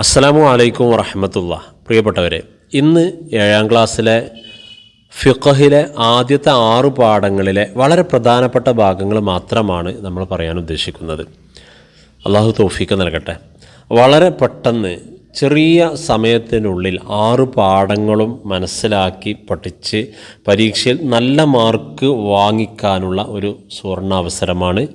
അസ്സലാമു അലൈക്കും വറഹമത്തുള്ള പ്രിയപ്പെട്ടവരെ ഇന്ന് ഏഴാം ക്ലാസ്സിലെ ഫിഖഹിലെ ആദ്യത്തെ ആറ് പാഠങ്ങളിലെ വളരെ പ്രധാനപ്പെട്ട ഭാഗങ്ങൾ മാത്രമാണ് നമ്മൾ പറയാൻ ഉദ്ദേശിക്കുന്നത്. അള്ളാഹു തോഫീക്ക് നൽകട്ടെ. വളരെ പെട്ടെന്ന് ചെറിയ സമയത്തിനുള്ളിൽ ആറ് പാഠങ്ങളും മനസ്സിലാക്കി പഠിച്ച് പരീക്ഷയിൽ നല്ല മാർക്ക് വാങ്ങിക്കാനുള്ള ഒരു സുവർണാവസരമാണ്.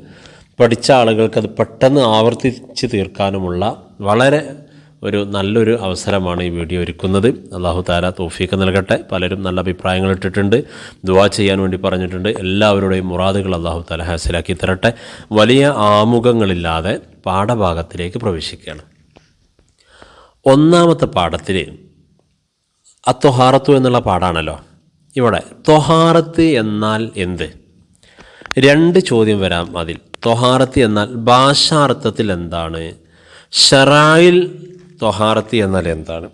പഠിച്ച ആളുകൾക്ക് അത് പെട്ടെന്ന് ആവർത്തിച്ച് തീർക്കാനുമുള്ള വളരെ ഒരു നല്ലൊരു അവസരമാണ് ഈ വീഡിയോ ഒരുക്കുന്നത്. അള്ളാഹു താല തോഫീക്ക് നൽകട്ടെ. പലരും നല്ല അഭിപ്രായങ്ങൾ ഇട്ടിട്ടുണ്ട്. ദുവാ ചെയ്യാൻ വേണ്ടി പറഞ്ഞിട്ടുണ്ട്. എല്ലാവരുടെയും മുറാദുകൾ അള്ളാഹു താല ഹാസിലാക്കി തരട്ടെ. വലിയ ആമുഖങ്ങളില്ലാതെ പാഠഭാഗത്തിലേക്ക് പ്രവേശിക്കുകയാണ്. ഒന്നാമത്തെ പാഠത്തിൽ അത്തൊഹാറത്തു എന്നുള്ള പാഠാണല്ലോ. ഇവിടെ തൊഹാറത്ത് എന്നാൽ എന്ത്? രണ്ട് ചോദ്യം വരാം അതിൽ. തൊഹാറത്ത് എന്നാൽ ഭാഷാർത്ഥത്തിൽ എന്താണ്? ഷറായിൽ തൊഹാറത്ത് എന്നാൽ എന്താണ്?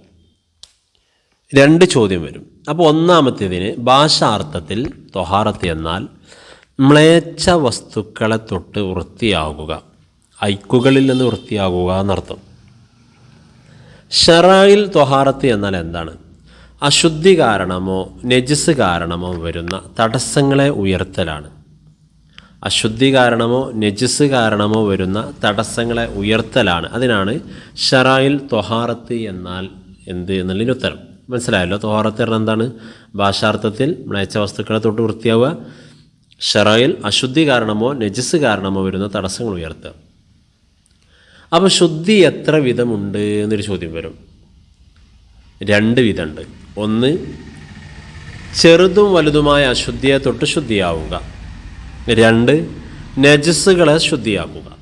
രണ്ട് ചോദ്യം വരും. അപ്പോൾ ഒന്നാമത്തേതിന് ഭാഷാർത്ഥത്തിൽ തൊഹാറത്ത് എന്നാൽ മ്ലേച്ഛ വസ്തുക്കളെ തൊട്ട് വൃത്തിയാകുക. ഐക്കുകളിൽ നിന്ന് വൃത്തിയാകുക എന്നർത്ഥം. ഷറായിൽ തൊഹാറത്ത് എന്നാൽ എന്താണ്? അശുദ്ധി കാരണമോ നജിസ് കാരണമോ വരുന്ന തടസ്സങ്ങളെ ഉയർത്തലാണ്. അശുദ്ധി കാരണമോ നെജസ് കാരണമോ വരുന്ന തടസ്സങ്ങളെ ഉയർത്തലാണ്. അതിനാണ് ഷറായിൽ തൊഹാറത്ത് എന്നാൽ എന്ത് എന്നുള്ളതിന് ഉത്തരം. മനസ്സിലായല്ലോ? തൊഹാറത്ത് പറഞ്ഞാൽ എന്താണ്? ഭാഷാർത്ഥത്തിൽ മ്ലേച്ഛ വസ്തുക്കളെ തൊട്ട് വൃത്തിയാവുക. ഷറായിൽ അശുദ്ധി കാരണമോ നെജസ് കാരണമോ വരുന്ന തടസ്സങ്ങൾ ഉയർത്തുക. അപ്പോൾ ശുദ്ധി എത്ര വിധമുണ്ട് എന്നൊരു ചോദ്യം വരും. രണ്ട് വിധമുണ്ട്. ഒന്ന് ചെറുതും വലുതുമായ അശുദ്ധിയെ തൊട്ട് ശുദ്ധിയാവുക. രണ്ട് നജസ്സുകളെ ശുദ്ധിയാക്കുക.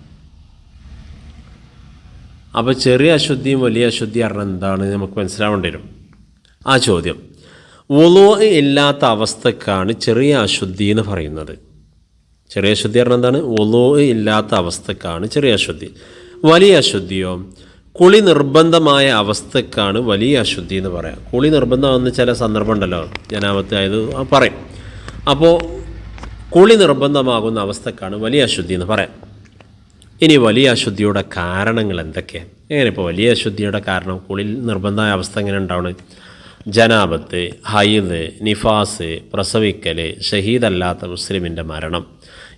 അപ്പോൾ ചെറിയ അശുദ്ധിയും വലിയ അശുദ്ധി പറഞ്ഞാൽ എന്താണ്? നമുക്ക് മനസ്സിലാവേണ്ടി വരും. ആ ചോദ്യം. ഒലോ ഇല്ലാത്ത അവസ്ഥക്കാണ് ചെറിയ അശുദ്ധി എന്ന് പറയുന്നത്. ചെറിയ അശുദ്ധി പറഞ്ഞാൽ എന്താണ്? ഒലോ ഇല്ലാത്ത അവസ്ഥക്കാണ് ചെറിയ അശുദ്ധി. വലിയ അശുദ്ധിയോ? കുളി നിർബന്ധമായ അവസ്ഥക്കാണ് വലിയ അശുദ്ധി എന്ന് പറയാം. കുളി നിർബന്ധമാകുന്ന ചില സന്ദർഭം ഉണ്ടല്ലോ ജനാപത്തായത് പറയും. അപ്പോൾ കുളി നിർബന്ധമാകുന്ന അവസ്ഥക്കാണ് വലിയ അശുദ്ധി എന്ന് പറയാം. ഇനി വലിയ അശുദ്ധിയുടെ കാരണങ്ങൾ എന്തൊക്കെയാണ് എങ്ങനെ ഇപ്പോൾ വലിയ അശുദ്ധിയുടെ കാരണം കുളി നിർബന്ധമായ അവസ്ഥ എങ്ങനെ ഉണ്ടാവണം? ജനാപത്ത് ഹൈദ് നിഫാസ് പ്രസവിക്കൽ ഷഹീദല്ലാത്ത മുസ്ലിമിന്റെ മരണം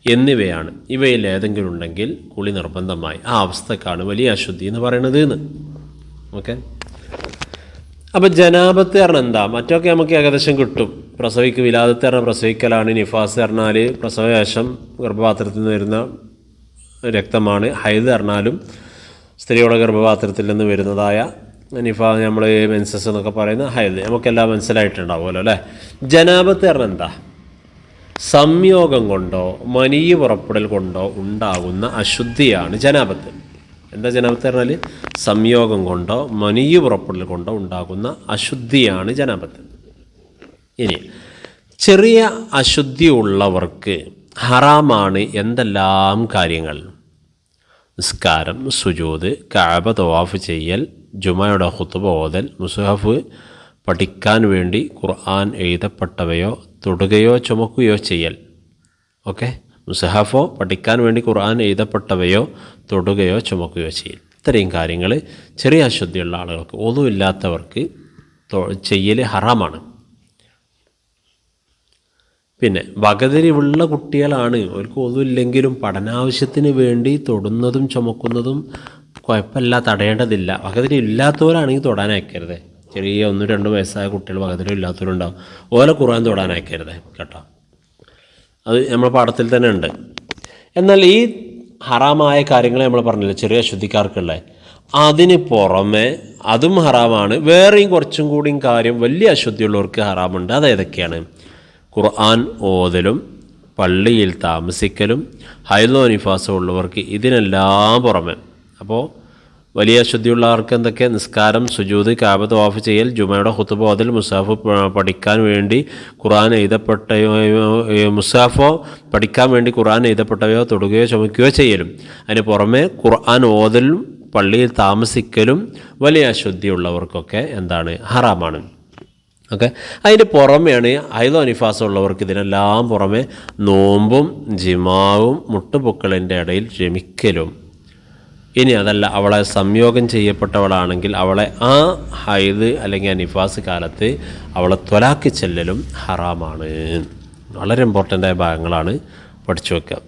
എന്നിവയാണ്. ഇവയിൽ ഏതെങ്കിലും ഉണ്ടെങ്കിൽ കുളി നിർബന്ധമായി ആ അവസ്ഥക്കാണ് വലിയ അശുദ്ധി എന്ന് പറയണത് എന്ന്. ഓക്കെ? അപ്പോൾ ജനാപത്ത് പറഞ്ഞാൽ എന്താ? മറ്റൊക്കെ നമുക്ക് ഏകദേശം കിട്ടും. പ്രസവിക്കും വിലാദത്ത് പറഞ്ഞാൽ പ്രസവിക്കലാണ് നിഫാസ് പറഞ്ഞാൽ പ്രസവശേഷം ഗർഭപാത്രത്തിൽ നിന്ന് വരുന്ന രക്തമാണ്. ഹൈദ് പറഞ്ഞാലും സ്ത്രീയുടെ ഗർഭപാത്രത്തിൽ നിന്ന് വരുന്നതായ നിഫ നമ്മൾ മെൻസസ് എന്നൊക്കെ പറയുന്ന ഹൈദ്. നമുക്കെല്ലാം മനസ്സിലായിട്ടുണ്ടാവുമല്ലോ അല്ലേ? ജനാപത്ത് പറഞ്ഞാൽ എന്താ? സംയോഗം കൊണ്ടോ മനീ പുറപ്പെടൽ കൊണ്ടോ ഉണ്ടാകുന്ന അശുദ്ധിയാണ് ജനാപത്ത് എന്താ ജനാപത്ത് പറഞ്ഞാൽ സംയോഗം കൊണ്ടോ മനിയു പുറപ്പെടൽ കൊണ്ടോ ഉണ്ടാകുന്ന അശുദ്ധിയാണ് ജനാപത്ത് ഇനി ചെറിയ അശുദ്ധി ഉള്ളവർക്ക് ഹറാമാണ് എന്തെല്ലാം കാര്യങ്ങൾ? നിസ്കാരം സുജൂത് കാബ തവാഫ് ചെയ്യൽ ജുമയുടെ ഹുത്തുബ ഓതൽ മുസുഹഫ് പഠിക്കാൻ വേണ്ടി ഖുർആൻ എഴുതപ്പെട്ടവയോ തൊടുകയോ ചുമക്കുകയോ ചെയ്യൽ. ഓക്കെ? മുസഹഫോ പഠിക്കാൻ വേണ്ടി ഖുർആൻ എഴുതപ്പെട്ടവയോ തൊടുകയോ ചുമക്കുകയോ ചെയ്യും. ഇത്രയും കാര്യങ്ങൾ ചെറിയ അശുദ്ധിയുള്ള ആളുകൾക്ക് ഒന്നുമില്ലാത്തവർക്ക് ചെയ്യൽ ഹറാമാണ്. പിന്നെ വകതിരിവുള്ള കുട്ടികളാണ്. അവർക്ക് ഒന്നുമില്ലെങ്കിലും പഠനാവശ്യത്തിന് വേണ്ടി തൊടുന്നതും ചുമക്കുന്നതും കുഴപ്പമില്ല തടയേണ്ടതില്ല. വകതിരി ഇല്ലാത്തവരാണെങ്കിൽ തൊടാൻ അയക്കരുത്. ചെറിയ ഒന്നും രണ്ടും വയസ്സായ കുട്ടികൾ വകതിരി ഇല്ലാത്തവരുണ്ടാവും ഓല ഖുർആൻ തൊടാൻ അയക്കരുത് കേട്ടോ. അത് നമ്മുടെ പാഠത്തിൽ തന്നെ ഉണ്ട്. എന്നാൽ ഈ ഹറാമായ കാര്യങ്ങളെ നമ്മൾ പറഞ്ഞില്ല ചെറിയ അശുദ്ധിക്കാർക്കുള്ള അതിന് പുറമെ അതും ഹറാമാണ്. വേറെയും കുറച്ചും കൂടിയും കാര്യം വലിയ അശുദ്ധിയുള്ളവർക്ക് ഹറാമുണ്ട്. അത് ഏതൊക്കെയാണ്? ഖുർആൻ ഓതലും പള്ളിയിൽ താമസിക്കലും ഹൈലോ നിഫാസോ ഉള്ളവർക്ക് ഇതിനെല്ലാം പുറമെ. അപ്പോൾ വലിയ അശുദ്ധിയുള്ള ആർക്ക് എന്തൊക്കെ? നിസ്കാരം സുജൂത് കാബത്ത് ഓഫ് ചെയ്യൽ ജുമയുടെ ഹുത്തുബോ അതിൽ മുസാഫ് പഠിക്കാൻ വേണ്ടി ഖുറാൻ എഴുതപ്പെട്ടയോ മുസാഫോ പഠിക്കാൻ വേണ്ടി ഖുറാൻ എഴുതപ്പെട്ടവയോ തൊടുകയോ ചുമക്കുകയോ ചെയ്യലും. അതിന് പുറമെ ഖുർആൻ ഓതലും പള്ളിയിൽ താമസിക്കലും വലിയ അശുദ്ധിയുള്ളവർക്കൊക്കെ എന്താണ്? ഹറാമാണ്. ഓക്കെ? അതിന്റെ പുറമെയാണ് ഹൈദോ അനിഫാസം ഉള്ളവർക്ക് ഇതിനെല്ലാം പുറമെ നോമ്പും ജിമാവും മുട്ടുപൊക്കളിന്റെ ഇടയിൽ രമിക്കലും. ഇനി അതല്ല അവളെ സംയോഗം ചെയ്യപ്പെട്ടവളാണെങ്കിൽ അവളെ ആ ഹൈദ് അല്ലെങ്കിൽ ആ നിഫാസ് കാലത്ത് അവളെ ത്വലാക്കി ചെല്ലലും ഹറാമാണ്. വളരെ ഇമ്പോർട്ടന്റായ ഭാഗങ്ങളാണ് പഠിച്ചു വെക്കുക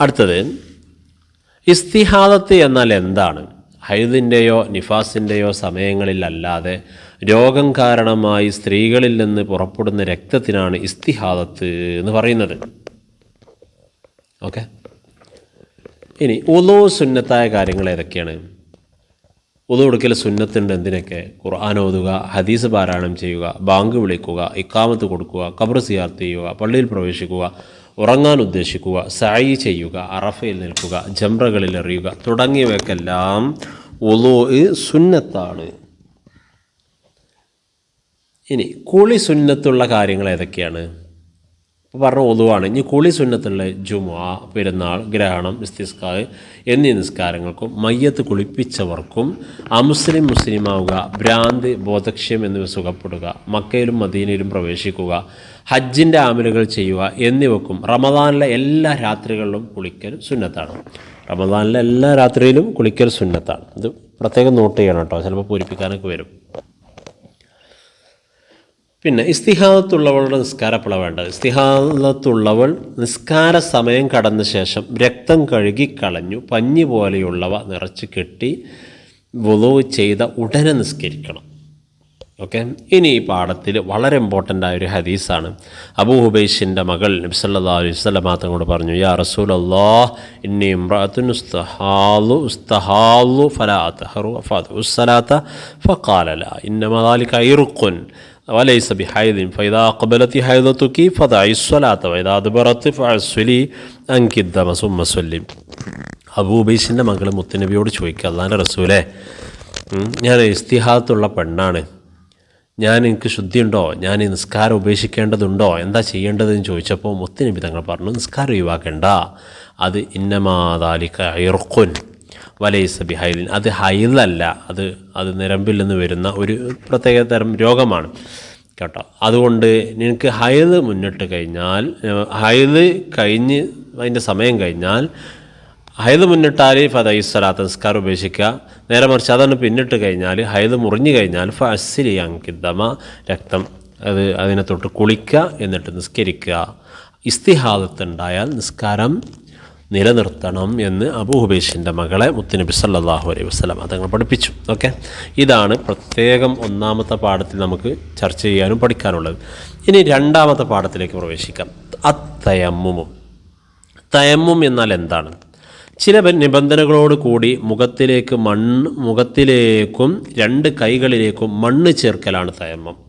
അടുത്തത് ഇസ്തിഹാദത്ത് എന്നാൽ എന്താണ്? ഹൈദിന്റെയോ നിഫാസിന്റെയോ സമയങ്ങളിലല്ലാതെ രോഗം കാരണമായി സ്ത്രീകളിൽ നിന്ന് പുറപ്പെടുന്ന രക്തത്തിനാണ് ഇസ്തിഹാദത്ത് എന്ന് പറയുന്നത്. ഓക്കെ? ഇനി ഉദു സുന്നത്തായ കാര്യങ്ങൾ ഏതൊക്കെയാണ്? ഉദു കൊടുക്കൽ സുന്നത്തുണ്ട് എന്തിനൊക്കെ? ഖുർആൻ ഓതുക ഹദീസ് പാരായണം ചെയ്യുക ബാങ്ക് വിളിക്കുക ഇക്കാമത്ത് കൊടുക്കുക കബർ സിയാർത്ത് ചെയ്യുക പള്ളിയിൽ പ്രവേശിക്കുക ഉറങ്ങാൻ ഉദ്ദേശിക്കുക സായി ചെയ്യുക അറഫയിൽ നിൽക്കുക ജംറകളിൽ എറിയുക തുടങ്ങിയവയ്ക്കെല്ലാം ഉദു സുന്നത്താണ്. ഇനി കുളി സുന്നത്തുള്ള കാര്യങ്ങൾ ഏതൊക്കെയാണ്? പറഞ്ഞ ഒതുവാണ് ഇനി കുളി സുന്നത്തുള്ള ജുമുഅ പെരുന്നാൾ ഗ്രഹണം ഇസ്തിസ്കാ എന്നീ നിസ്കാരങ്ങൾക്കും മയ്യത്ത് കുളിപ്പിച്ചവർക്കും അമുസ്ലിം മുസ്ലിമാവുക ഭ്രാന്ത് ബോധക്ഷ്യം എന്നിവ സുഖപ്പെടുക മക്കയിലും മദീനയിലും പ്രവേശിക്കുക ഹജ്ജിന്റെ ആമലുകൾ ചെയ്യുക എന്നിവക്കും റമദാനിലെ എല്ലാ രാത്രികളിലും കുളിക്കൽ സുന്നത്താണ്. റമദാനിലെ എല്ലാ രാത്രിയിലും കുളിക്കൽ സുന്നത്താണ്. ഇത് പ്രത്യേകം നോട്ട് ചെയ്യണം കേട്ടോ. ചിലപ്പോൾ പൂരിപ്പിക്കാനൊക്കെ വരും. പിന്നെ ഇസ്തിഹാദത്തുള്ളവളുടെ നിസ്കാരപ്പള വേണ്ട ഇസ്തിഹാദത്തുള്ളവൾ നിസ്കാര സമയം കടന്ന ശേഷം രക്തം കഴുകി കളഞ്ഞു പഞ്ഞി പോലെയുള്ളവ നിറച്ച് കെട്ടി വുളു ചെയ്ത ഉടനെ നിസ്കരിക്കണം. ഓക്കെ? ഇനി ഈ പാഠത്തിൽ വളരെ ഇമ്പോർട്ടന്റ് ആയ ഒരു ഹദീസാണ്. അബൂ ഹുബൈഷിന്റെ മകൾ നബ്സല്ലാ അലൈഹി സ്വലമാ തങ്ങളോട് പറഞ്ഞു യാ റസൂൽ അള്ളാഹ് ഇന്നി ഇമ്രാത്തുൻ ഉസ്തഹാലു ഫലാത്തഹറു ഫാദ് ഉസ്സലാത്ത ഫക്കാലല ഇന്നമദാലിക ഇറുക്കുൻ വലൈസ ബി ഹൈദിൻ ഫൈദാ അക്ബലത്തി ഹൈദത്തുക്കി ഫദായിസ്വലാത്ത ഫൈദാ അതുപറത്ത് ഫസ്വലി അങ്കിദ്ദമ സുമ്മസ്വല്ലിം അബൂബൈസിന്റെ മകൾ മുത്തുനബിയോട് ചോദിക്കുക അള്ളാന്റെ റസൂലേ ഞാൻ ഇസ്തിഹാത്തുള്ള പെണ്ണാണ്. ഞാൻ എനിക്ക് ശുദ്ധിയുണ്ടോ? ഞാൻ ഈ നിസ്കാരം ഉപേക്ഷിക്കേണ്ടതുണ്ടോ? എന്താ ചെയ്യേണ്ടതെന്ന് ചോദിച്ചപ്പോൾ മുത്തുനബി തങ്ങൾ പറഞ്ഞു നിസ്കാരം ഒഴിവാക്കേണ്ട. അത് ഇന്നമാതാലിക്ക ഇറക്കുൻ വലൈസ ബി ഹൈലിൻ അത് ഹൈലല്ല. അത് അത് നിരമ്പിൽ നിന്ന് വരുന്ന ഒരു പ്രത്യേക തരം രോഗമാണ്. കേട്ടോ. അതുകൊണ്ട് നിനക്ക് ഹൈദ് മുന്നിട്ട് കഴിഞ്ഞാൽ ഹൈദ് കഴിഞ്ഞ് അതിന്റെ സമയം കഴിഞ്ഞാൽ ഹൈദ് മുന്നിട്ടാൽ ഫതൈസ്വലാത്ത നിസ്കാരം ഉപേക്ഷിക്കുക. നേരെ മറിച്ച് അതൊന്ന് പിന്നിട്ട് കഴിഞ്ഞാൽ ഹൈദ് മുറിഞ്ഞു കഴിഞ്ഞാൽ ഫസിലി അങ്കിതമ രക്തം അത് അതിനെ തൊട്ട് കുളിക്കുക എന്നിട്ട് നിസ്കരിക്കുക. ഇസ്തിഹാദത്തുണ്ടായാൽ നിസ്കാരം നിലനിർത്തണം എന്ന് അബൂഹുബേഷിന്റെ മകളെ മുത്തുനബി സല്ലാഹു അലൈഹി വസ്ലം അതങ്ങൾ പഠിപ്പിച്ചു. ഓക്കെ? ഇതാണ് പ്രത്യേകം ഒന്നാമത്തെ പാഠത്തിൽ നമുക്ക് ചർച്ച ചെയ്യാനും പഠിക്കാനുള്ളത്. ഇനി രണ്ടാമത്തെ പാഠത്തിലേക്ക് പ്രവേശിക്കാം. അത്തയമ്മും തയമ്മും എന്നാൽ എന്താണ്? ചില നിബന്ധനകളോട് കൂടി മുഖത്തിലേക്ക് മണ്ണ് മുഖത്തിലേക്കും രണ്ട് കൈകളിലേക്കും മണ്ണ് ചേർക്കലാണ് തയമ്മം.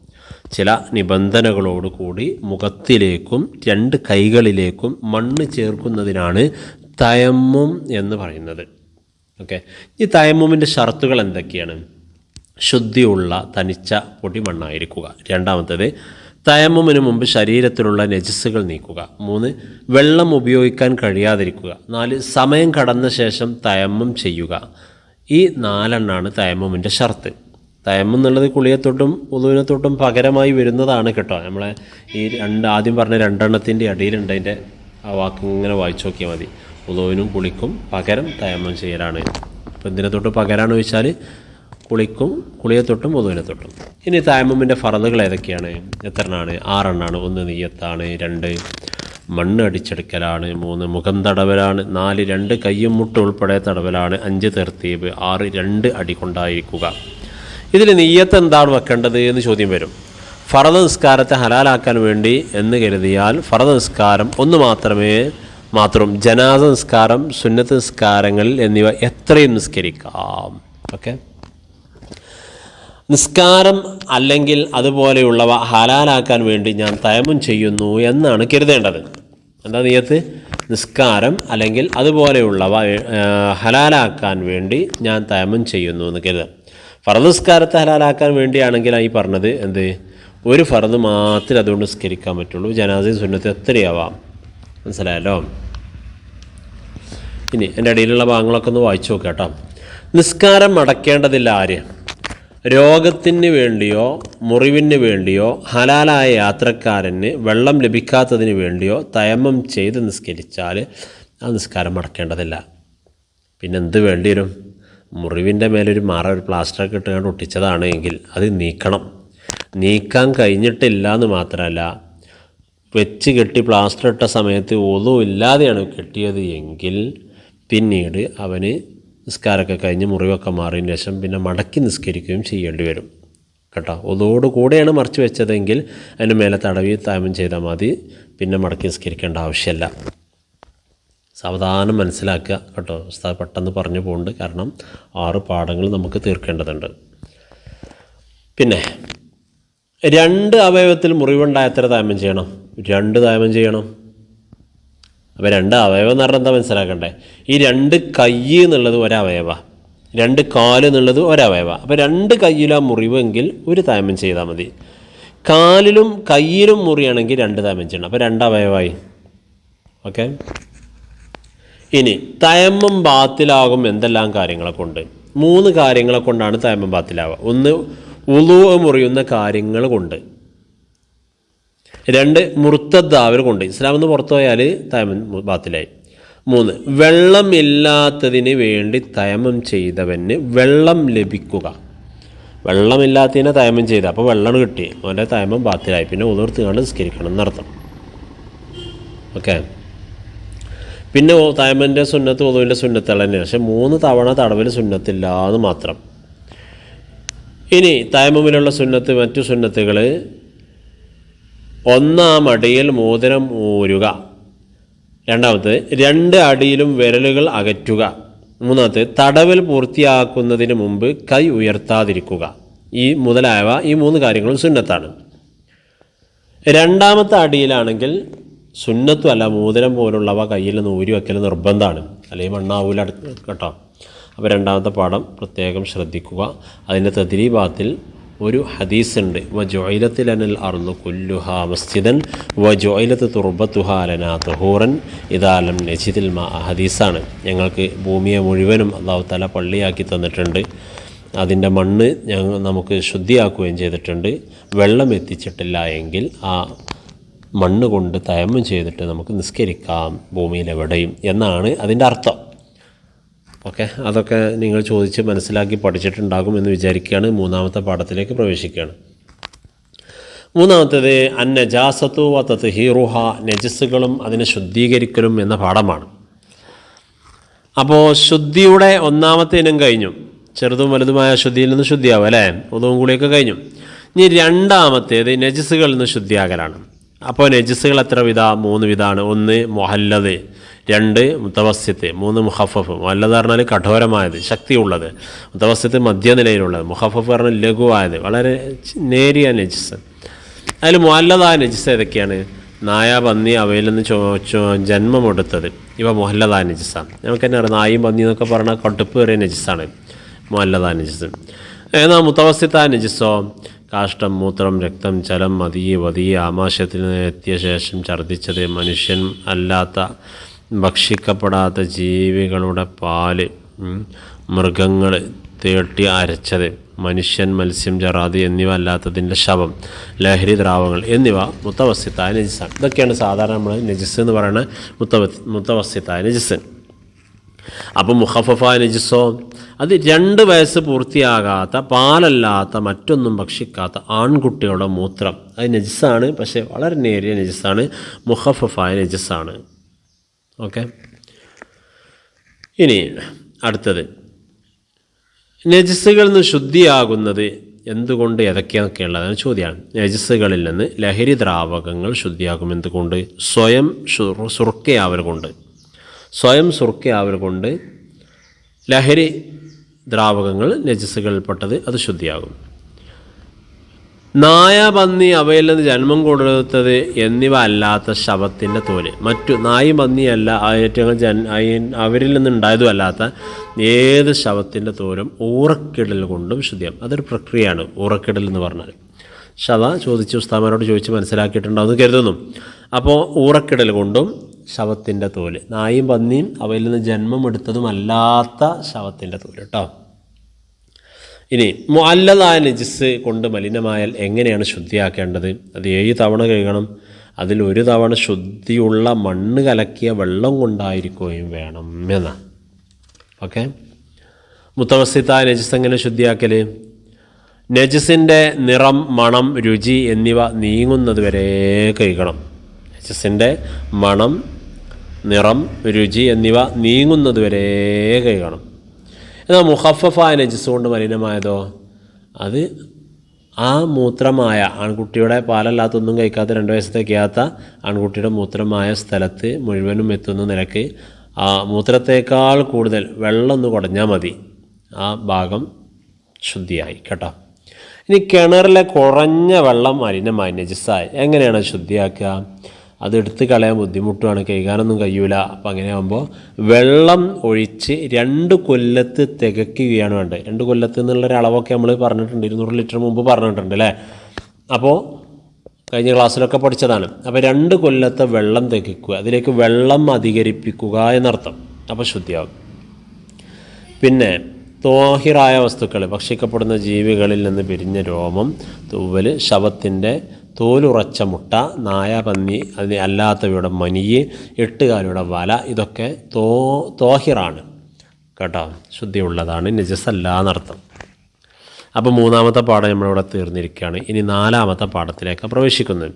ചില നിബന്ധനകളോടുകൂടി മുഖത്തിലേക്കും രണ്ട് കൈകളിലേക്കും മണ്ണ് ചേർക്കുന്നതിനാണ് തയമ്മും എന്ന് പറയുന്നത്. ഓക്കെ. ഈ തയമ്മുമിന്റെ ഷർത്തുകൾ എന്തൊക്കെയാണ്? ശുദ്ധിയുള്ള തനിച്ച പൊടിമണ്ണായിരിക്കുക രണ്ടാമത്തേത് തയമ്മുമിന് മുമ്പ് ശരീരത്തിലുള്ള നജസ്സുകൾ നീക്കുക. മൂന്ന് വെള്ളം ഉപയോഗിക്കാൻ കഴിയാതിരിക്കുക. നാല് സമയം കടന്ന ശേഷം തയമ്മം ചെയ്യുക. ഈ നാലെണ്ണാണ് തയമ്മുമിന്റെ ഷർത്ത്. തയമ്മം എന്നുള്ളത് കുളിയത്തൊട്ടും തൊട്ടും പകരമായി വരുന്നതാണ് കേട്ടോ. നമ്മളെ ഈ രണ്ട് ആദ്യം പറഞ്ഞ രണ്ടെണ്ണത്തിന്റെ അടിയിലുണ്ട് അതിന്റെ ആ വാക്ക് ഇങ്ങനെ വായിച്ചു നോക്കിയാൽ മതി. ഉദുവിനും കുളിക്കും പകരം തയമ്മം ചെയ്യലാണ്. അപ്പോൾ എന്തിനെ തൊട്ട് പകരമാണ് ചോദിച്ചാൽ കുളിക്കും കുളിയെ തൊട്ടും തൊട്ടും ഇനി തായ്മമ്മിന്റെ ഫറതുകൾ ഏതൊക്കെയാണ്? എത്രണ്ണാണ്? ആറെണ്ണാണ്. ഒന്ന് നെയ്യത്താണ് രണ്ട് മണ്ണ് അടിച്ചെടുക്കലാണ് മൂന്ന് മുഖം തടവലാണ് നാല് രണ്ട് കയ്യും മുട്ട് ഉൾപ്പെടെ തടവലാണ് അഞ്ച് തെർത്തീബ് ആറ് രണ്ട് അടി കൊണ്ടായിരിക്കുക ഇതിൽ നെയ്യത്ത് എന്താണ് വെക്കേണ്ടത് എന്ന് ചോദ്യം വരും. ഫറദ നിസ്കാരത്തെ ഹലാലാക്കാൻ വേണ്ടി എന്ന് കരുതിയാൽ ഫറദ നിസ്കാരം ഒന്ന് മാത്രമേ മാത്രം ജനാസ നിസ്കാരം സുന്നത്ത് നിസ്കാരങ്ങൾ എന്നിവ എത്രയും നിസ്കരിക്കാം. ഓക്കെ? നിസ്കാരം അല്ലെങ്കിൽ അതുപോലെയുള്ളവ ഹലാലാക്കാൻ വേണ്ടി ഞാൻ തയമം ചെയ്യുന്നു എന്നാണ് കരുതേണ്ടത്. എന്താ നീയത്ത്? നിസ്കാരം അല്ലെങ്കിൽ അതുപോലെയുള്ളവ ഹലാലാക്കാൻ വേണ്ടി ഞാൻ തയമം ചെയ്യുന്നു എന്ന് കരുതാം. ഫറദ് നിസ്കാരത്തെ ഹലാലാക്കാൻ വേണ്ടിയാണെങ്കിൽ ഈ പറഞ്ഞത് എന്ത്? ഒരു ഫറദ് മാത്രമേ അതുകൊണ്ട് നിസ്കരിക്കാൻ പറ്റുള്ളൂ. ജനാസി സുന്നത്ത് എത്രയാവാം? മനസ്സിലായല്ലോ? ഇനി എന്റെ ഇടയിലുള്ള ഭാഗങ്ങളൊക്കെ ഒന്ന് വായിച്ചു നോക്കാം കേട്ടോ. നിസ്കാരം അടക്കേണ്ടതില്ല ആര്? രോഗത്തിന് വേണ്ടിയോ മുറിവിന് വേണ്ടിയോ ഹലാലായ യാത്രക്കാരന് വെള്ളം ലഭിക്കാത്തതിന് വേണ്ടിയോ തയമം ചെയ്ത് നിസ്കരിച്ചാൽ ആ നിസ്കാരം അടക്കേണ്ടതില്ല. പിന്നെ എന്ത് വേണ്ടി വരും? മുറിവിന്റെ മേലൊരു മാറ ഒരു പ്ലാസ്റ്ററൊക്കെ ഇട്ടുകൊണ്ട് ഒട്ടിച്ചതാണ് എങ്കിൽ അത് നീക്കണം. നീക്കാൻ കഴിഞ്ഞിട്ടില്ല എന്ന് മാത്രമല്ല വെച്ച് കെട്ടി പ്ലാസ്റ്റർ ഇട്ട സമയത്ത് ഒതും ഇല്ലാതെയാണ് കെട്ടിയത് എങ്കിൽ പിന്നീട് അവന് നിസ്കാരമൊക്കെ കഴിഞ്ഞ് മുറിവൊക്കെ മാറിയതിന് ശേഷം പിന്നെ മടക്കി നിസ്കരിക്കുകയും ചെയ്യേണ്ടി വരും. കേട്ടോ? ഒതോട് കൂടെയാണ് മറച്ചു വെച്ചതെങ്കിൽ അതിന് മേലെ തടവി താമം ചെയ്താൽ മതി. പിന്നെ മടക്കി നിസ്കരിക്കേണ്ട ആവശ്യമില്ല. സാവധാനം മനസ്സിലാക്കുക കേട്ടോ. ഉസ്താദ് പെട്ടെന്ന് പറഞ്ഞു പോകുന്നുണ്ട് കാരണം ആറ് പാഠങ്ങൾ നമുക്ക് തീർക്കേണ്ടതുണ്ട്. പിന്നെ രണ്ട് അവയവത്തിൽ മുറിവുണ്ടായ എത്ര താമം ചെയ്യണം? രണ്ട് താമം ചെയ്യണം. അപ്പോൾ രണ്ട് അവയവം എന്ന് പറഞ്ഞാൽ എന്താ മനസ്സിലാക്കണ്ടേ? ഈ രണ്ട് കൈ എന്നുള്ളത് ഒരവയവ. രണ്ട് കാൽ എന്നുള്ളത് ഒരവയവ. അപ്പോൾ രണ്ട് കയ്യിലാ മുറിവെങ്കിൽ ഒരു താമം ചെയ്താൽ മതി. കാലിലും കയ്യിലും മുറിയാണെങ്കിൽ രണ്ട് താമം ചെയ്യണം. അപ്പോൾ രണ്ട് അവയവായി. ഓക്കെ? ഇനി തയമ്മം ബാത്തിലാകും എന്തെല്ലാം കാര്യങ്ങളെ കൊണ്ട്? മൂന്ന് കാര്യങ്ങളെ കൊണ്ടാണ് തയമ്മം ബാത്തിലാവുക. ഒന്ന് ഉളു മുറിയുന്ന കാര്യങ്ങൾ കൊണ്ട്. രണ്ട് മുർത്തദ്ദാവൽ കൊണ്ട്. ഇസ്ലാം എന്ന് പുറത്തു പോയാൽ തയമം ബാത്തിലായി. മൂന്ന് വെള്ളമില്ലാത്തതിന് വേണ്ടി തയമം ചെയ്തവന് വെള്ളം ലഭിക്കുക. വെള്ളമില്ലാത്തതിനെ തയമം ചെയ്ത. അപ്പോൾ വെള്ളം കിട്ടി അവന്റെ തയമം ബാത്തിലായി. പിന്നെ ഉതിർത്ത് കണ്ട് നിസ്കരിക്കണം എന്നർത്ഥം. ഓക്കെ? പിന്നെ തായ്മന്റെ സുന്നത്ത് ഒതുവിന്റെ സുന്നത്തുകൾ തന്നെയാണ് പക്ഷെ മൂന്ന് തവണ തടവിൽ സുന്നത്തില്ല എന്ന് മാത്രം. ഇനി തായ്മമിലുള്ള സുന്നത്ത് മറ്റു സുന്നത്തുകൾ ഒന്നാം അടിയിൽ മോതിരം ഊരുക. രണ്ടാമത് രണ്ട് അടിയിലും വിരലുകൾ അകറ്റുക. മൂന്നാമത്തെ തടവിൽ പൂർത്തിയാക്കുന്നതിന് മുമ്പ് കൈ ഉയർത്താതിരിക്കുക. ഈ മുതലായവ ഈ മൂന്ന് കാര്യങ്ങളും സുന്നത്താണ്. രണ്ടാമത്തെ അടിയിലാണെങ്കിൽ സുന്നത്തും അല്ല മോതിരം പോലുള്ളവ കയ്യിൽ നിന്ന് ഊരി വയ്ക്കൽ നിർബന്ധമാണ്. അല്ലെങ്കിൽ മണ്ണാവൂല കേട്ടോ? അപ്പോൾ രണ്ടാമത്തെ പാഠം പ്രത്യേകം ശ്രദ്ധിക്കുക. അതിന്റെ തദ്രീബാത്തിൽ ഒരു ഹദീസ് ഉണ്ട് വ ജോയിലത്തിലനൽ അർന്നു കുല്ലുഹ മസ്ജിദൻ വ ജോയിലത്ത് തുർബത്തുഹ അലന തുഹൂറൻ ഇതാലം നജിദിൽ മാ ഹദീസാണ് ഞങ്ങൾക്ക് ഭൂമിയെ മുഴുവനും അള്ളാഹു തല പള്ളിയാക്കി തന്നിട്ടുണ്ട്. അതിന്റെ മണ്ണ് ഞങ്ങൾ നമുക്ക് ശുദ്ധിയാക്കുകയും ചെയ്തിട്ടുണ്ട്. വെള്ളം എത്തിച്ചിട്ടില്ല എങ്കിൽ ആ മണ്ണ് കൊണ്ട് ചെയ്തിട്ട് നമുക്ക് നിസ്കരിക്കാം ഭൂമിയിലെവിടെയും എന്നാണ് അതിന്റെ അർത്ഥം. ഓക്കെ? അതൊക്കെ നിങ്ങൾ ചോദിച്ച് മനസ്സിലാക്കി പഠിച്ചിട്ടുണ്ടാകും എന്ന് വിചാരിക്കുകയാണ്. മൂന്നാമത്തെ പാഠത്തിലേക്ക് പ്രവേശിക്കുകയാണ്. മൂന്നാമത്തേത് അന്നജാസത്തു വത്തത്ത് ഹീറുഹ നജസ്സുകളും അതിനെ ശുദ്ധീകരിക്കലും എന്ന പാഠമാണ്. അപ്പോൾ ശുദ്ധിയുടെ ഒന്നാമത്തെ ഇനം കഴിഞ്ഞു. ചെറുതും വലുതുമായ ശുദ്ധിയിൽ നിന്ന് ശുദ്ധിയാവും അല്ലേ? ഒതുവും കൂടിയൊക്കെ കഴിഞ്ഞു. ഇനി രണ്ടാമത്തേത് നജസ്സുകളിൽ നിന്ന് ശുദ്ധിയാകലാണ്. അപ്പോൾ നജസ്സുകൾ എത്ര വിധ? മൂന്ന് വിധമാണ്. ഒന്ന് മൊഹല്ലത് രണ്ട് മുത്തവസ്യത്ത് മൂന്ന് മുഹഫഫ്. മൊഹല്ലത് പറഞ്ഞാൽ കഠോരമായത് ശക്തിയുള്ളത്. മുത്തവസ്യത്ത് മധ്യനിലയിലുള്ളത്. മുഹഫഫ് പറഞ്ഞാൽ ലഘുവായത്. വളരെ നേരിയ നജസ്. അതിൽ മൊഹല്ലതായ നജസ് ഏതൊക്കെയാണ്? നായ പന്നി അവയിൽ നിന്ന് ചോ ചോ ജന്മമെടുത്തത്. ഇവ മൊഹല്ലതായ നജസ്സാണ് നമുക്ക് തന്നെ അറിയാം നായും പന്നി എന്നൊക്കെ പറഞ്ഞാൽ കടുപ്പ് വരെ നജസ്സാണ് മൊഹല്ലതായ നജസ്. എന്നാൽ മുത്തവസ്യത്തായ നജസ്സോ കാഷ്ടം മൂത്രം രക്തം ജലം മതിയെ വതിയെ ആമാശയത്തിൽ എത്തിയ ശേഷം ഛർദ്ദിച്ചത് മനുഷ്യൻ അല്ലാത്ത ഭക്ഷിക്കപ്പെടാത്ത ജീവികളുടെ പാൽ മൃഗങ്ങൾ തേട്ടി അരച്ചത് മനുഷ്യൻ മത്സ്യം ജറാദ് എന്നിവ അല്ലാത്തതിന്റെ ശവം ലഹരി ദ്രാവങ്ങൾ എന്നിവ മുത്തവസ്യത്തായ നജിസാണ്. ഇതൊക്കെയാണ് സാധാരണ നമ്മൾ നജിസ് എന്ന് പറയുന്നത് മുത്തവ മുത്തവസ്യത്തായ നജിസ്. അപ്പം മുഹഫഫ നജിസോ അത് രണ്ട് വയസ്സ് പൂർത്തിയാകാത്ത പാലല്ലാത്ത മറ്റൊന്നും ഭക്ഷിക്കാത്ത ആൺകുട്ടികളുടെ മൂത്രം. അത് നജിസാണ് പക്ഷേ വളരെ നേരിയ നജിസാണ് മുഹഫഫായ നജിസാണ് ഓക്കെ? ഇനി അടുത്തത്. നജിസുകളിൽ നിന്ന് ശുദ്ധിയാകുന്നത് എന്തുകൊണ്ട് ഏതൊക്കെയൊക്കെയുള്ളതാണ് ചോദ്യമാണ്. നജിസുകളിൽ നിന്ന് ലഹരി ദ്രാവകങ്ങൾ ശുദ്ധിയാകും എന്തുകൊണ്ട്? സ്വയം സുർക്കയാവൽ കൊണ്ട് സ്വയം സുർക്കയാവൽ കൊണ്ട് ലഹരി ദ്രാവകങ്ങൾ നജസ്സുകളിൽപ്പെട്ടത് അത് ശുദ്ധിയാകും. നായ പന്നി അവയിൽ നിന്ന് ജന്മം കൊടുത്തത് എന്നിവ അല്ലാത്ത ശവത്തിന്റെ തോൽ. മറ്റു നായി പന്നിയല്ല ഏറ്റവും ജൻ അവരിൽ നിന്നുണ്ടായതും അല്ലാത്ത ഏത് ശവത്തിന്റെ തോലും ഊറക്കിടൽ കൊണ്ടും ശുദ്ധിയാകും. അതൊരു പ്രക്രിയയാണ് ഊറക്കിടൽ എന്ന് പറഞ്ഞാൽ. ശവ ചോദിച്ച് ഉസ്താമാരോട് ചോദിച്ച് മനസ്സിലാക്കിയിട്ടുണ്ടാവും കരുതുന്നു. അപ്പോൾ ഊറക്കിടൽ കൊണ്ടും ശവത്തിന്റെ തോൽ. നായും പന്നിയും അവയിൽ നിന്ന് ജന്മം എടുത്തതുമല്ലാത്ത ശവത്തിന്റെ തോൽ കേട്ടോ. ഇനി മുഅല്ലതായ നജിസ് കൊണ്ട് മലിനമായാൽ എങ്ങനെയാണ് ശുദ്ധിയാക്കേണ്ടത്? അത് ഏഴ് തവണ കഴുകണം. അതിൽ ഒരു തവണ ശുദ്ധിയുള്ള മണ്ണ് കലക്കിയ വെള്ളം കൊണ്ടായിരിക്കുകയും വേണം എന്നാണ് ഓക്കെ? മുത്തവസ്ഥിത്തായ നജിസ് എങ്ങനെ ശുദ്ധിയാക്കൽ നജസിന്റെ നിറം മണം രുചി എന്നിവ നീങ്ങുന്നത് വരെ കഴുകണം. നജസിന്റെ മണം നിറം രുചി എന്നിവ നീങ്ങുന്നത് വരെ കഴിക്കണം എന്നാൽ മുഹഫഫായ നജസ് കൊണ്ട് മലിനമായതോ? അത് ആ മൂത്രമായ ആൺകുട്ടിയുടെ പാലല്ലാത്തൊന്നും കഴിക്കാത്ത രണ്ട് വയസ്സത്തേക്കാത്ത ആൺകുട്ടിയുടെ മൂത്രമായ സ്ഥലത്ത് മുഴുവനും എത്തുന്ന നിലയ്ക്ക് ആ മൂത്രത്തേക്കാൾ കൂടുതൽ വെള്ളം ഒന്ന് കുടഞ്ഞാൽ മതി. ആ ഭാഗം ശുദ്ധിയായി കേട്ടോ. ഇനി കിണറിലെ കുറഞ്ഞ വെള്ളം മലിനമായി നജസ്സായി എങ്ങനെയാണ് ശുദ്ധിയാക്കുക? അത് എടുത്ത് കളയാൻ ബുദ്ധിമുട്ടുമാണ് കഴുകാനൊന്നും കഴിയൂല. അപ്പം അങ്ങനെ ആകുമ്പോൾ വെള്ളം ഒഴിച്ച് രണ്ട് കൊല്ലത്ത് തികയ്ക്കുകയാണ് വേണ്ടത്. രണ്ട് കൊല്ലത്ത് എന്നുള്ളൊരു അളവൊക്കെ നമ്മൾ പറഞ്ഞിട്ടുണ്ട്. ഇരുന്നൂറ് ലിറ്റർ മുമ്പ് പറഞ്ഞിട്ടുണ്ട് അല്ലേ? അപ്പോൾ കഴിഞ്ഞ ക്ലാസ്സിലൊക്കെ പഠിച്ചതാണ്. അപ്പോൾ രണ്ട് കൊല്ലത്തെ വെള്ളം തികയ്ക്കുക. അതിലേക്ക് വെള്ളം അധികരിപ്പിക്കുക എന്നർത്ഥം. അപ്പോൾ ശുദ്ധിയാകും പിന്നെ തോഹിറായ വസ്തുക്കൾ ഭക്ഷിക്കപ്പെടുന്ന ജീവികളിൽ നിന്ന് പിരിഞ്ഞ രോമം തൂവൽ ശവത്തിന്റെ തോലുറച്ച മുട്ട നായ പന്നി അതിന് അല്ലാത്തവയുടെ മനിയ് എട്ടുകാലിയുടെ വല ഇതൊക്കെ തോ തോഹിറാണ്. കേട്ടോ? ശുദ്ധിയുള്ളതാണ്. നജസല്ല എന്നർത്ഥം. അപ്പോൾ മൂന്നാമത്തെ പാഠം നമ്മളിവിടെ തീർന്നിരിക്കുകയാണ്. ഇനി നാലാമത്തെ പാഠത്തിലേക്ക് പ്രവേശിക്കുന്നത്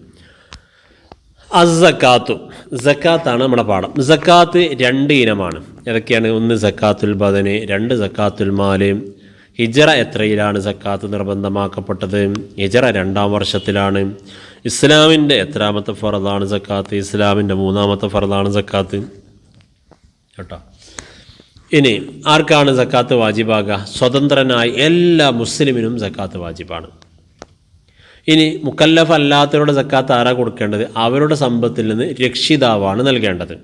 അസക്കാത്തു സക്കാത്താണ് നമ്മുടെ പാഠം. സക്കാത്ത് രണ്ട് ഇനമാണ്. ഏതൊക്കെയാണ്? ഒന്ന് സക്കാത്തുൽ ബദന് രണ്ട് സക്കാത്തുൽ മാൽ ഹിജറ എത്രയിലാണ് സക്കാത്ത് നിർബന്ധമാക്കപ്പെട്ടത്? ഹിജറ രണ്ടാം വർഷത്തിലാണ്. ഇസ്ലാമിന്റെ എത്രാമത്തെ ഫറദാണ് സക്കാത്ത്? ഇസ്ലാമിന്റെ മൂന്നാമത്തെ ഫറദാണ് സക്കാത്ത്. കേട്ടോ? ഇനി ആർക്കാണ് സക്കാത്ത് വാജിബാകുക സ്വതന്ത്രനായ എല്ലാ മുസ്ലിമിനും സക്കാത്ത് വാജിബാണ്. ഇനി മുക്കല്ലഫ് അല്ലാത്തവരുടെ സക്കാത്ത് ആരാ കൊടുക്കേണ്ടത്? അവരുടെ സമ്പത്തിൽ നിന്ന് രക്ഷിതാവാണ് നൽകേണ്ടത്.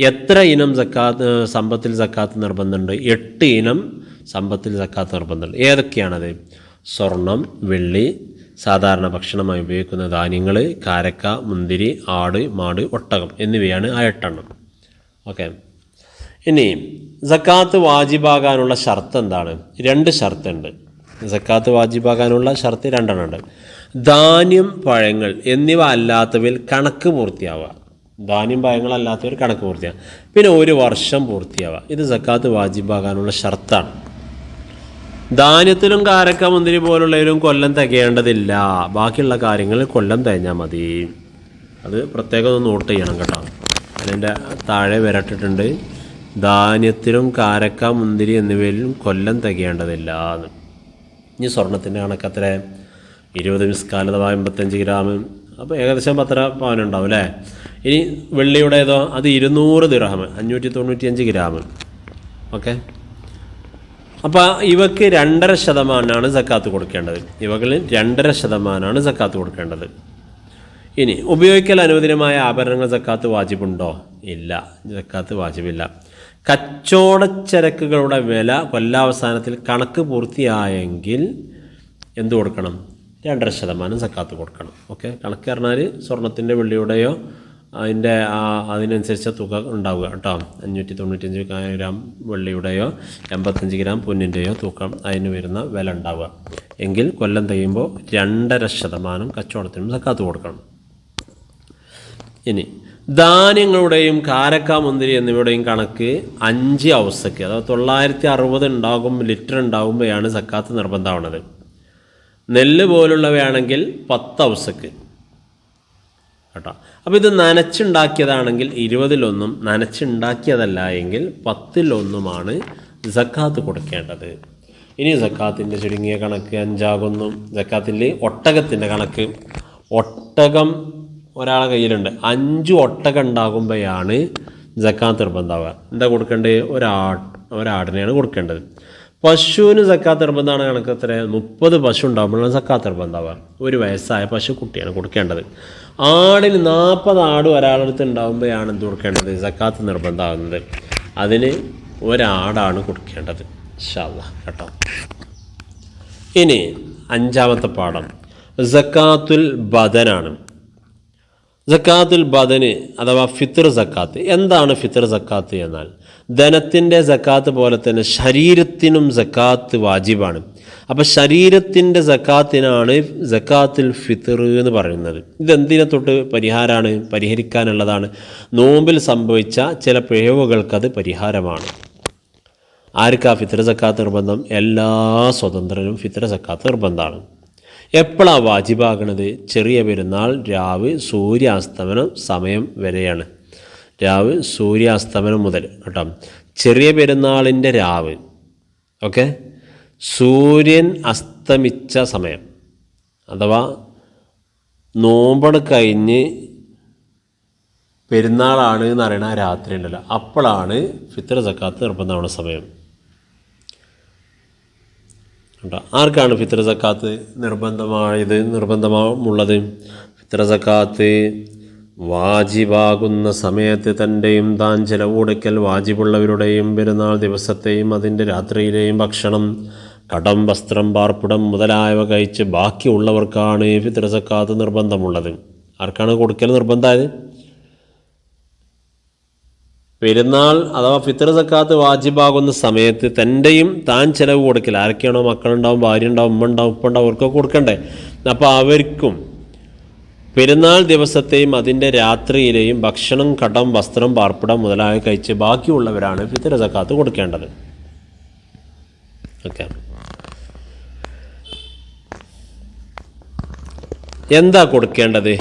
എത്ര ഇനം സക്കാത്ത് സമ്പത്തിൽ സക്കാത്ത് നിർബന്ധമുണ്ട്? എട്ട് ഇനം സമ്പത്തിൽ സക്കാത്ത് നിർബന്ധമുണ്ട് ഏതൊക്കെയാണത്? സ്വർണം വെള്ളി സാധാരണ ഭക്ഷണമായി ഉപയോഗിക്കുന്ന ധാന്യങ്ങൾ കാരക്ക മുന്തിരി ആട് മാട് ഒട്ടകം എന്നിവയാണ് ആ എട്ടെണ്ണം. ഓക്കെ. ഇനി സക്കാത്ത് വാജിബാകാനുള്ള ഷർത്ത് എന്താണ്? രണ്ട് ഷർത്തുണ്ട്. സക്കാത്ത് വാജിബാകാനുള്ള ഷർത്ത് രണ്ടെണ്ണം ഉണ്ട് ധാന്യം പഴങ്ങൾ എന്നിവ അല്ലാത്തവയിൽ കണക്ക് പൂർത്തിയാവുക. ധാന്യം പഴങ്ങൾ അല്ലാത്തവർ കണക്ക് പൂർത്തിയാവുക. പിന്നെ ഒരു വർഷം പൂർത്തിയാവുക. ഇത് സക്കാത്ത് വാജിബാകാനുള്ള ഷർത്താണ്. ധാന്യത്തിലും കാരക്ക മുന്തിരി പോലുള്ളതിലും കൊല്ലം തികയേണ്ടതില്ല. ബാക്കിയുള്ള കാര്യങ്ങളിൽ കൊല്ലം തികഞ്ഞാൽ മതി. അത് പ്രത്യേകം ഒന്ന് നോട്ട് ചെയ്യണം കേട്ടോ. അതിന്റെ താഴെ വരട്ടിട്ടുണ്ട്. ധാന്യത്തിലും കാരക്ക മുന്തിരി എന്നിവയിലും കൊല്ലം തികയേണ്ടതില്ല ഇനി സ്വർണത്തിന്റെ കണക്കത്ര ഇരുപത് മിസ്കാലത അമ്പത്തഞ്ച് ഗ്രാം. അപ്പോൾ ഏകദേശം പത്തര പവനുണ്ടാവും അല്ലേ? ഇനി വെള്ളിയുടേതോ അത് ഇരുന്നൂറ് ദിർഹം. അഞ്ഞൂറ്റി തൊണ്ണൂറ്റിയഞ്ച് ഗ്രാം. ഓക്കെ? അപ്പോൾ ഇവക്ക് രണ്ടര ശതമാനമാണ് സക്കാത്ത് കൊടുക്കേണ്ടത്. ഇവകളിൽ രണ്ടര ശതമാനമാണ് സക്കാത്ത് കൊടുക്കേണ്ടത്. ഇനി ഉപയോഗിക്കൽ അനുവദനമായ ആഭരണങ്ങൾ സക്കാത്ത് വാജിബുണ്ടോ? ഇല്ല. സക്കാത്ത് വാജിബില്ല. കച്ചവടച്ചരക്കുകളുടെ വില കൊല്ലാവസാനത്തിൽ കണക്ക് പൂർത്തിയായെങ്കിൽ എന്ത് കൊടുക്കണം? രണ്ടര ശതമാനം സക്കാത്ത് കൊടുക്കണം. ഓക്കെ? കണക്ക് പറഞ്ഞാൽ സ്വർണത്തിന്റെ വെള്ളിയുടെയോ അതിന്റെ ആ അതിനനുസരിച്ച തുക ഉണ്ടാവുക കേട്ടോ. അഞ്ഞൂറ്റി തൊണ്ണൂറ്റഞ്ച് ഗ്രാം വെള്ളിയുടെയോ എൺപത്തഞ്ച് ഗ്രാം പൊന്നിന്റെയോ തൂക്കം അതിന് വരുന്ന വില ഉണ്ടാവുക. എങ്കിൽ കൊല്ലം തികയുമ്പോൾ രണ്ടര ശതമാനം കച്ചവടത്തിനും സക്കാത്ത് കൊടുക്കണം. ഇനി ധാന്യങ്ങളുടെയും കാരക്ക മുന്തിരി എന്നിവയുടെയും കണക്ക് അഞ്ച് അവസ്ഥയ്ക്ക് അതായത് തൊള്ളായിരത്തി അറുപത് ഉണ്ടാകും ലിറ്റർ ഉണ്ടാകുമ്പോഴാണ് സക്കാത്ത് നിർബന്ധമാവുന്നത് നെല്ല് പോലുള്ളവയാണെങ്കിൽ പത്ത് ഔസക്ക് കേട്ടോ. അപ്പോൾ ഇത് നനച്ചുണ്ടാക്കിയതാണെങ്കിൽ ഇരുപതിലൊന്നും നനച്ചുണ്ടാക്കിയതല്ല എങ്കിൽ പത്തിലൊന്നുമാണ് സക്കാത്ത് കൊടുക്കേണ്ടത്. ഇനി സക്കാത്തിന്റെ ചുരുങ്ങിയ കണക്ക് അഞ്ചാകുന്നു സക്കാത്തിന്റെ ഒട്ടകത്തിന്റെ കണക്ക്. ഒട്ടകം ഒരാളെ കയ്യിലുണ്ട്. അഞ്ച് ഒട്ടകം ഉണ്ടാകുമ്പോഴാണ് ജക്കാത്ത് നിർബന്ധമാവുക. എന്താ കൊടുക്കേണ്ടത്? ഒരാ ഒരാടിനെയാണ് കൊടുക്കേണ്ടത്. പശുവിന് സക്കാത്ത് നിർബന്ധമാണ് കണക്ക് എത്ര? മുപ്പത് പശു ഉണ്ടാകുമ്പോഴാണ് സക്കാത്ത് നിർബന്ധമാവുക. ഒരു വയസ്സായ പശു കുട്ടിയാണ് കൊടുക്കേണ്ടത്. ആടിന് നാൽപ്പത് ആട് ഒരാളടുത്ത് ഉണ്ടാകുമ്പോഴാണ് എന്ത് കൊടുക്കേണ്ടത്? സക്കാത്ത് നിർബന്ധമാകുന്നത്. അതിന് ഒരാടാണ് കൊടുക്കേണ്ടത്. ഷാള്ള കേട്ടോ. ഇനി അഞ്ചാമത്തെ പാഠം. സക്കാത്തുൽ ബദനാണ്. സക്കാത്തുൽ ബദന് അഥവാ ഫിത്തർ സക്കാത്ത്. എന്താണ് ഫിത്തർ സക്കാത്ത് എന്നാൽ? ധനത്തിന്റെ സക്കാത്ത് പോലെ തന്നെ ശരീരത്തിനും സക്കാത്ത് വാജിബാണ്. അപ്പോൾ ശരീരത്തിന്റെ സക്കാത്തിനാണ് സക്കാത്തുൽ ഫിത്തർ എന്ന് പറയുന്നത്. ഇതെന്തിനെ തൊട്ട് പരിഹാരമാണ് പരിഹരിക്കാനുള്ളതാണ്? നോമ്പിൽ സംഭവിച്ച ചില പിഴവുകൾക്കത് പരിഹാരമാണ്. ആർക്കാ ഫിത്തർ സക്കാത്ത് നിർബന്ധം? എല്ലാ സ്വതന്ത്രനും ഫിത്തർ സക്കാത്ത് നിർബന്ധമാണ്. എപ്പോഴാണ് വാജിബാകണത്? ചെറിയ പെരുന്നാൾ രാവ് സൂര്യാസ്തമനം സമയം വരെയാണ്. രാവ് സൂര്യാസ്തമനം മുതൽ കേട്ടോ. ചെറിയ പെരുന്നാളിന്റെ രാവ്. ഓക്കെ? സൂര്യൻ അസ്തമിച്ച സമയം. അഥവാ നോമ്പട് കഴിഞ്ഞ് പെരുന്നാളാണ് എന്ന് അറിയണ രാത്രി ഉണ്ടല്ലോ. അപ്പോഴാണ് ഫിത്ര സക്കാത്ത് നിർബന്ധമാവുന്ന സമയം. കേട്ടോ. ആർക്കാണ് ഫിത്ര സക്കാത്ത് നിർബന്ധമായത് നിർബന്ധമുള്ളത് ഫിത്ര സക്കാത്ത് വാജിബാകുന്ന സമയത്ത് തന്റെയും താൻ ചിലവ് കൊടുക്കൽ വാജിബുള്ളവരുടെയും പെരുന്നാൾ ദിവസത്തെയും അതിന്റെ രാത്രിയിലെയും ഭക്ഷണം കടം വസ്ത്രം പാർപ്പിടം മുതലായവ കഴിച്ച് ബാക്കിയുള്ളവർക്കാണ് ഫിത്രസക്കാത്ത് നിർബന്ധമുള്ളത്. ആർക്കാണ് കൊടുക്കൽ നിർബന്ധമായത്? പെരുന്നാൾ അഥവാ ഫിത്രസക്കാത്ത് വാജിബാകുന്ന സമയത്ത് തന്റെയും താൻ ചിലവ് കൊടുക്കൽ ആരൊക്കെയാണോ മക്കളുണ്ടാവും ഭാര്യ ഉണ്ടാവും ഉമ്മ ഉണ്ടാവും ഉപ്പ ഉണ്ടാവും അവർക്കൊക്കെ കൊടുക്കണ്ടേ? അപ്പോൾ അവർക്കും പെരുന്നാൾ ദിവസത്തെയും അതിന്റെ രാത്രിയിലെയും ഭക്ഷണം കടം വസ്ത്രം പാർപ്പിടം മുതലായ കഴിച്ച് ബാക്കിയുള്ളവരാണ് ഫിത്തർ സക്കാത്ത് കൊടുക്കേണ്ടത്. ഓക്കെ. എന്താ കൊടുക്കേണ്ടത്?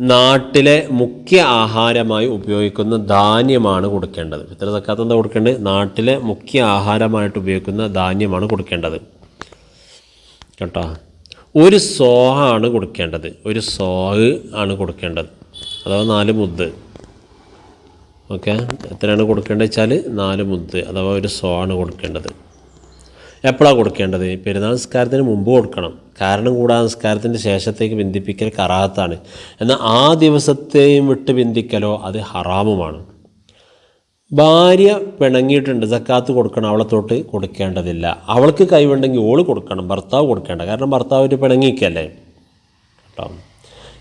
നാട്ടിലെ മുഖ്യ ആഹാരമായി ഉപയോഗിക്കുന്ന ധാന്യമാണ് കൊടുക്കേണ്ടത്. ഫിത്തിര സക്കാത്ത് എന്താ കൊടുക്കേണ്ടത്? നാട്ടിലെ മുഖ്യ ആഹാരമായിട്ട് ഉപയോഗിക്കുന്ന ധാന്യമാണ് കൊടുക്കേണ്ടത്. കേട്ടോ? ഒരു സോഹ ആണ് കൊടുക്കേണ്ടത്. ഒരു സോഹ് ആണ് കൊടുക്കേണ്ടത്. അഥവാ നാല് മുദ്ദ് ഓക്കെ? എത്രയാണ് കൊടുക്കേണ്ടത് വെച്ചാൽ നാല് മുദ്ദ് അഥവാ ഒരു സോ ആണ് കൊടുക്കേണ്ടത്. എപ്പോഴാണ് കൊടുക്കേണ്ടത്? പെരുന്നാൾ നിസ്കാരത്തിന് മുമ്പ് കൊടുക്കണം. കാരണം കൂടാ നിസ്കാരത്തിന്റെ ശേഷത്തേക്ക് ബന്ധിപ്പിക്കൽ കറാത്താണ്. എന്നാൽ ആ ദിവസത്തെയും വിട്ട് ബന്ധിക്കലോ അത് ഹറാമുമാണ്. ഭാര്യ പിണങ്ങിയിട്ടുണ്ട് സക്കാത്ത് കൊടുക്കണം അവളെ തൊട്ട് കൊടുക്കേണ്ടതില്ല. അവൾക്ക് കൈവുണ്ടെങ്കിൽ ഓൾ കൊടുക്കണം ഭർത്താവ് കൊടുക്കേണ്ട. കാരണം ഭർത്താവ് ഒരു പിണങ്ങിക്കല്ലേ? കേട്ടോ?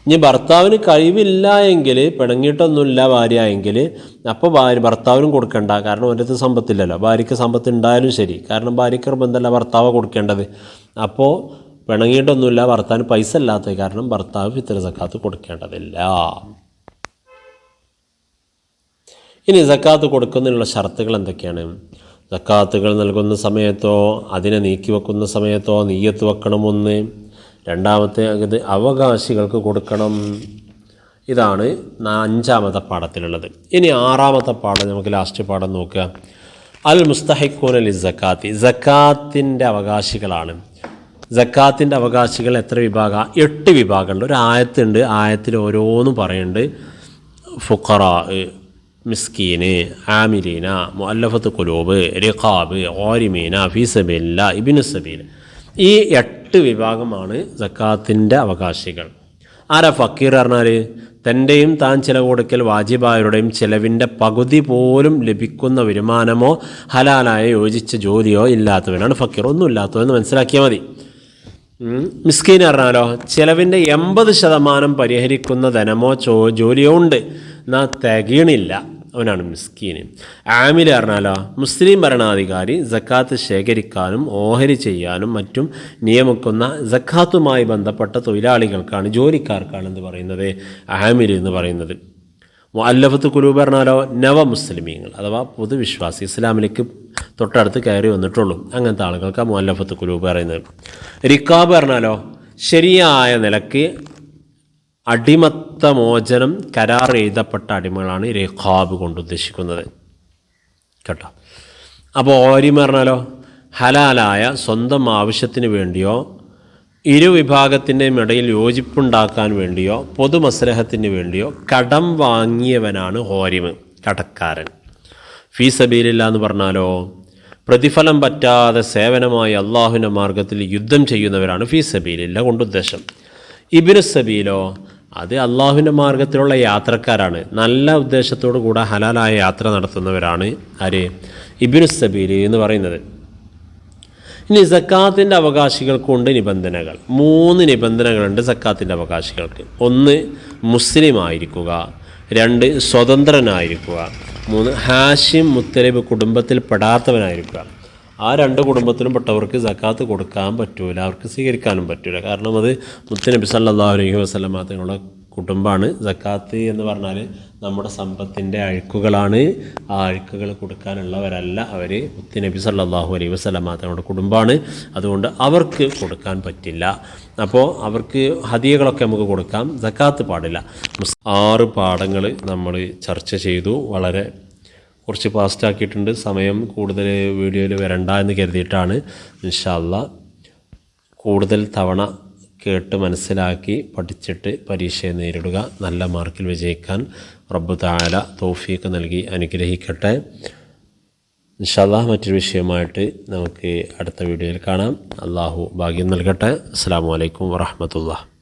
ഇനി ഭർത്താവിന് കഴിവില്ല എങ്കിൽ പിണങ്ങിയിട്ടൊന്നുമില്ല ഭാര്യ എങ്കിൽ അപ്പോൾ ഭാര്യ ഭർത്താവിനും കൊടുക്കേണ്ട. കാരണം ഒരിടത്ത് സമ്പത്തില്ലല്ലോ. ഭാര്യയ്ക്ക് സമ്പത്ത് ഉണ്ടായാലും ശരി. കാരണം ഭാര്യയ്ക്ക് നിർബന്ധമല്ല ഭർത്താവ് കൊടുക്കേണ്ടത്. അപ്പോൾ പിണങ്ങിയിട്ടൊന്നുമില്ല ഭർത്താവിന് പൈസ ഇല്ലാത്തത് കാരണം ഭർത്താവ് ഫിത്തർ സക്കാത്ത് കൊടുക്കേണ്ടതില്ല. ഇനി സക്കാത്ത് കൊടുക്കുന്നതിനുള്ള ഷർത്തുകൾ എന്തൊക്കെയാണ്? സക്കാത്തുകൾ നൽകുന്ന സമയത്തോ അതിനെ നീക്കി വെക്കുന്ന സമയത്തോ നീയത്ത് വെക്കണമെന്ന് രണ്ടാമത്തെ ഇത് അവകാശികൾക്ക് കൊടുക്കണം. ഇതാണ് അഞ്ചാമത്തെ പാഠത്തിലുള്ളത്. ഇനി ആറാമത്തെ പാഠം നമുക്ക് ലാസ്റ്റ് പാഠം നോക്കുക. അൽ മുസ്തഹിഖൂൻ അലി സക്കാത്തി. സക്കാത്തിന്റെ അവകാശികളാണ്. സക്കാത്തിന്റെ അവകാശികൾ എത്ര വിഭാഗം? എട്ട് വിഭാഗമുണ്ട് ഒരു ആയത്തുണ്ട് ആയത്തിൽ ഓരോന്നും പറയുന്നുണ്ട്. ഫുഖറ മിസ്കീന് ആമിലീന മുഅല്ലഫത്ത് കുലൂബ് റിഖാബ് ഓരിമീന ഫീസബില്ല ഇബിനു സബീൽ. ഈ എട്ട് വിഭാഗമാണ് സക്കാത്തിന്റെ അവകാശികൾ. ആരാ ഫക്കീർ പറഞ്ഞാൽ തന്റെയും താൻ ചിലവ് കൊടുക്കൽ വാജിബായരുടെയും ചിലവിന്റെ പകുതി പോലും ലഭിക്കുന്ന വരുമാനമോ ഹലാലായ യോജിച്ച ജോലിയോ ഇല്ലാത്തവനാണ് ഫക്കീർ. ഒന്നും ഇല്ലാത്തവെന്ന് മനസ്സിലാക്കിയാൽ മതി. മിസ്കീൻ പറഞ്ഞാലോ? ചിലവിന്റെ എൺപത് ശതമാനം പരിഹരിക്കുന്ന ധനമോ ചോ ജോലിയോ ഉണ്ട്. എന്നാൽ തികയണില്ല. അവനാണ് മിസ്കീൻ ആമിൽ പറഞ്ഞാലോ മുസ്ലിം ഭരണാധികാരി ജക്കാത്ത് ശേഖരിക്കാനും ഓഹരി ചെയ്യാനും മറ്റും നിയമിക്കുന്ന ജക്കാത്തുമായി ബന്ധപ്പെട്ട തൊഴിലാളികൾക്കാണ് ജോലിക്കാർക്കാണ് എന്ന് പറയുന്നത് ആമിൽ എന്ന് പറയുന്നത്. അല്ലഫത്ത് കുലൂബ് പറഞ്ഞാലോ നവ മുസ്ലിമീങ്ങൾ അഥവാ പൊതുവിശ്വാസി ഇസ്ലാമിലേക്ക് തൊട്ടടുത്ത് കയറി വന്നിട്ടുള്ളൂ. അങ്ങനത്തെ ആളുകൾക്ക് ആ മുഅല്ലഫത്ത് കുലൂബ് പറയുന്നത്. റിക്കാബ് പറഞ്ഞാലോ ശരിയായ നിലയ്ക്ക് അടിമത്ത മോചനം കരാർ എഴുതപ്പെട്ട അടിമകളാണ് രേഖാബ് കൊണ്ട് ഉദ്ദേശിക്കുന്നത്. കേട്ടോ? അപ്പോൾ ഓരിമ പറഞ്ഞാലോ ഹലാലായ സ്വന്തം ആവശ്യത്തിന് വേണ്ടിയോ ഇരു വിഭാഗത്തിന്റെയും ഇടയിൽ യോജിപ്പുണ്ടാക്കാൻ വേണ്ടിയോ പൊതുമസ്രഹത്തിന് വേണ്ടിയോ കടം വാങ്ങിയവനാണ് ഹോരിമ് കടക്കാരൻ. ഫീ സബീലില്ല എന്ന് പറഞ്ഞാലോ പ്രതിഫലം പറ്റാതെ സേവനമായി അള്ളാഹുവിന്റെ മാർഗത്തിൽ യുദ്ധം ചെയ്യുന്നവരാണ് ഫീ സബീലില്ല കൊണ്ടുദ്ദേശം ഇബിനു സബീലോ അത് അള്ളാഹുവിന്റെ മാർഗത്തിലുള്ള യാത്രക്കാരാണ്. നല്ല ഉദ്ദേശത്തോടു കൂടെ ഹലാലായ യാത്ര നടത്തുന്നവരാണ് ആര്? ഇബിനു സബീൽ എന്ന് പറയുന്നത്. ഇനി സക്കാത്തിന്റെ അവകാശികൾക്കുണ്ട് നിബന്ധനകൾ. മൂന്ന് നിബന്ധനകളുണ്ട് സക്കാത്തിന്റെ അവകാശികൾക്ക്. ഒന്ന് മുസ്ലിം ആയിരിക്കുക രണ്ട് സ്വതന്ത്രനായിരിക്കുക. മൂന്ന് ഹാഷിം മുത്തലിബ് കുടുംബത്തിൽ പെടാത്തവനായിരിക്കുക. ആ രണ്ട് കുടുംബത്തിലും പെട്ടവർക്ക് സക്കാത്ത് കൊടുക്കാൻ പറ്റൂല അവർക്ക് സ്വീകരിക്കാനും പറ്റൂല. കാരണം അത് മുത്തനബി സല്ലല്ലാഹു അലൈഹി വസല്ലമ തങ്ങളുടെ കുടുംബമാണ്. സക്കാത്ത് എന്ന് പറഞ്ഞാൽ നമ്മുടെ സമ്പത്തിന്റെ അഴുക്കുകളാണ്. ആ അഴുക്കുകൾ കൊടുക്കാനുള്ളവരല്ല അവർ നബി സല്ലാഹു അലൈഹി വസല്ലമ തങ്ങളുടെ കുടുംബമാണ്. അതുകൊണ്ട് അവർക്ക് കൊടുക്കാൻ പറ്റില്ല. അപ്പോൾ അവർക്ക് ഹദിയകളൊക്കെ നമുക്ക് കൊടുക്കാം. സക്കാത്ത് പാടില്ല. ആറ് പാഠങ്ങൾ നമ്മൾ ചർച്ച ചെയ്തു. വളരെ കുറച്ച് ഫാസ്റ്റ് ആക്കിയിട്ടുണ്ട്. സമയം കൂടുതൽ വീഡിയോയിൽ വരണ്ട എന്ന് കരുതിയിട്ടാണ്. ഇൻഷാല്ല കൂടുതൽ തവണ കേട്ട് മനസ്സിലാക്കി പഠിച്ചിട്ട് പരീക്ഷയെ നേരിടുക. നല്ല മാർക്കിൽ വിജയിക്കാൻ റബ്ബ് താല തോഫിയൊക്കെ നൽകി അനുഗ്രഹിക്കട്ടെ. ഇൻഷാല്ലാ മറ്റൊരു വിഷയമായിട്ട് നമുക്ക് അടുത്ത വീഡിയോയിൽ കാണാം. അള്ളാഹു ഭാഗ്യം നൽകട്ടെ. അസ്സാം വലൈക്കും വറഹമത്തുള്ള